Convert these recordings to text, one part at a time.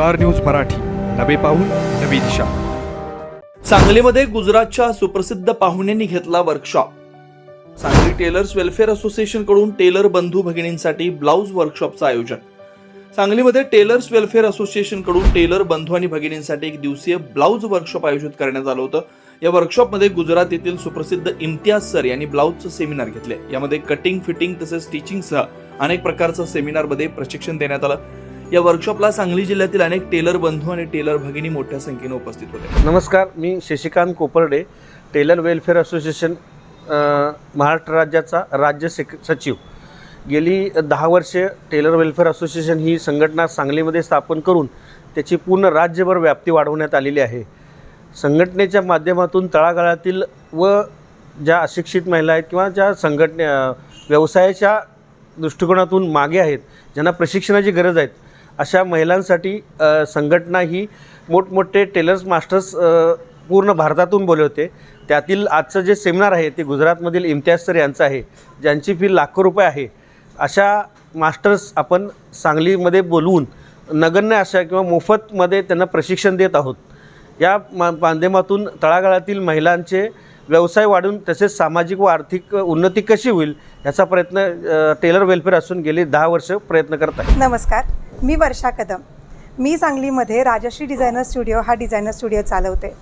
Star news Marathi. नवे पाऊल नवी दिशा. सांगलीमध्ये गुजरातच्या सुप्रसिद्ध पाहुण्यांनी घेतला वर्कशॉप सांगली टेलर्स वेलफेअर असोसिएशनकडून टेलर बंधू भगिनींसाठी ब्लाऊज वर्कशॉपचं आयोजन. सांगलीमध्ये टेलर्स वेलफेअर असोसिएशनकडून टेलर बंधू आणि भगिनींसाठी एक दिवसीय ब्लाऊज वर्कशॉप आयोजित करण्यात आलं होतं. या वर्कशॉपमध्ये गुजरात येथील सुप्रसिद्ध इम्तियाज सर यांनी ब्लाऊजचं सेमिनार घेतले. यामध्ये कटिंग फिटिंग तसेच स्टिचिंगसह अनेक प्रकारचं सेमिनारमध्ये प्रशिक्षण देण्यात आलं. या वर्कशॉपला सांगली जिल्ह्यातील अनेक टेलर बंधू आणि टेलर भगिनी मोठ्या संख्येने उपस्थित होते. नमस्कार मी Shashikant Koparde tailor welfare association Maharashtra राज्याचा राज्य सेक सचिव. गेली दहा वर्षे टेलर वेलफेअर असोसिएशन ही संघटना सांगलीमध्ये स्थापन करून त्याची पूर्ण राज्यभर व्याप्ती वाढवण्यात आलेली आहे. संघटनेच्या माध्यमातून तळागाळातील व ज्या अशिक्षित महिला आहेत किंवा ज्या संघटने व्यवसायाच्या दृष्टिकोनातून मागे आहेत ज्यांना प्रशिक्षणाची गरज आहेत अशा महिलांसाठी संघटना ही मोठमोठे टेलर्स मास्टर्स पूर्ण भारतातून बोलवते त्यातील आजचं जे सेमिनार आहे ते गुजरातमधील इम्तियाज सर यांचं आहे. ज्यांची फी लाखो रुपये आहे. अशा मास्टर्स आपण सांगलीमध्ये बोलवून नगण्य अशा किंवा मोफतमध्ये त्यांना प्रशिक्षण देत आहोत. या मा माध्यमातून तळागाळातील महिलांचे व्यवसाय वाढून तसेच सामाजिक व आर्थिक उन्नती कशी होईल याचा प्रयत्न टेलर वेलफेअर असून गेली दहा वर्ष प्रयत्न करत आहे नमस्कार. मी वर्षा कदम. मी सांगलीमध्ये राजश्री डिझायनर स्टुडिओ हा डिझायनर स्टुडिओ चालवते.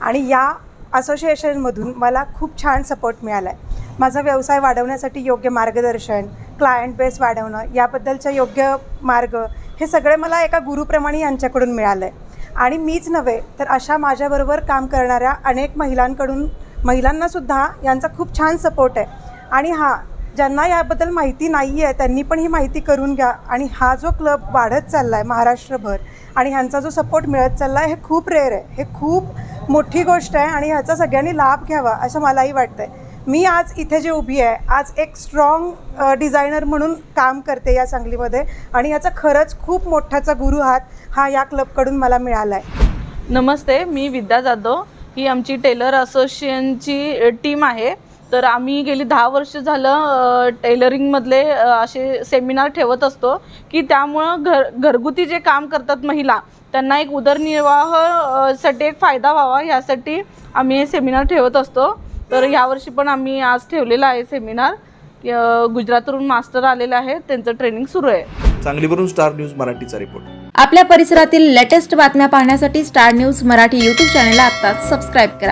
आणि या असोसिएशनमधून मला खूप छान सपोर्ट मिळाला आहे माझा व्यवसाय वाढवण्यासाठी योग्य मार्गदर्शन क्लायंट बेस वाढवणं याबद्दलच्या योग्य मार्ग हे सगळे मला एका गुरुप्रमाणे यांच्याकडून मिळालं आहे आणि मीच नव्हे तर अशा माझ्याबरोबर काम करणाऱ्या अनेक महिलांकडून महिलांनासुद्धा यांचा खूप छान सपोर्ट आहे. आणि हा ज्यांना याबद्दल माहिती नाही आहे त्यांनी पण ही माहिती करून घ्या. आणि हा जो क्लब वाढत चालला आहे महाराष्ट्रभर आणि ह्यांचा जो सपोर्ट मिळत चालला आहे हे खूप रेअर आहे. हे खूप मोठी गोष्ट आहे आणि ह्याचा सगळ्यांनी लाभ घ्यावा असं मलाही वाटतं आहे मी आज इथे जे उभी आहे आज एक स्ट्रॉंग डिझायनर म्हणून काम करते या सांगलीमध्ये आणि ह्याचा खरंच खूप मोठाचा गुरु हात हा या क्लबकडून मला मिळाला आहे नमस्ते मी विद्या जाधव. ही आमची टेलर असोसिएशनची टीम आहे. तर आम्ही गेली दहा वर्ष झालं टेलरिंगमधले असे सेमिनार ठेवत असतो की त्यामुळं घर घरगुती जे काम करतात महिला त्यांना एक उदरनिर्वाह अ, साठी एक फायदा व्हावा ह्यासाठी आम्ही हे सेमिनार ठेवत असतो. तर यावर्षी पण आम्ही आज ठेवलेला आहे सेमिनार. गुजरातवरून मास्टर आलेले आहेत त्यांचं ट्रेनिंग सुरू आहे. सांगलीवरून स्टार न्यूज मराठीचा रिपोर्ट. आपल्या परिसरातील लेटेस्ट बातम्या पाहण्यासाठी स्टार न्यूज मराठी यूट्यूब चॅनलला आत्ताच सबस्क्राईब करा.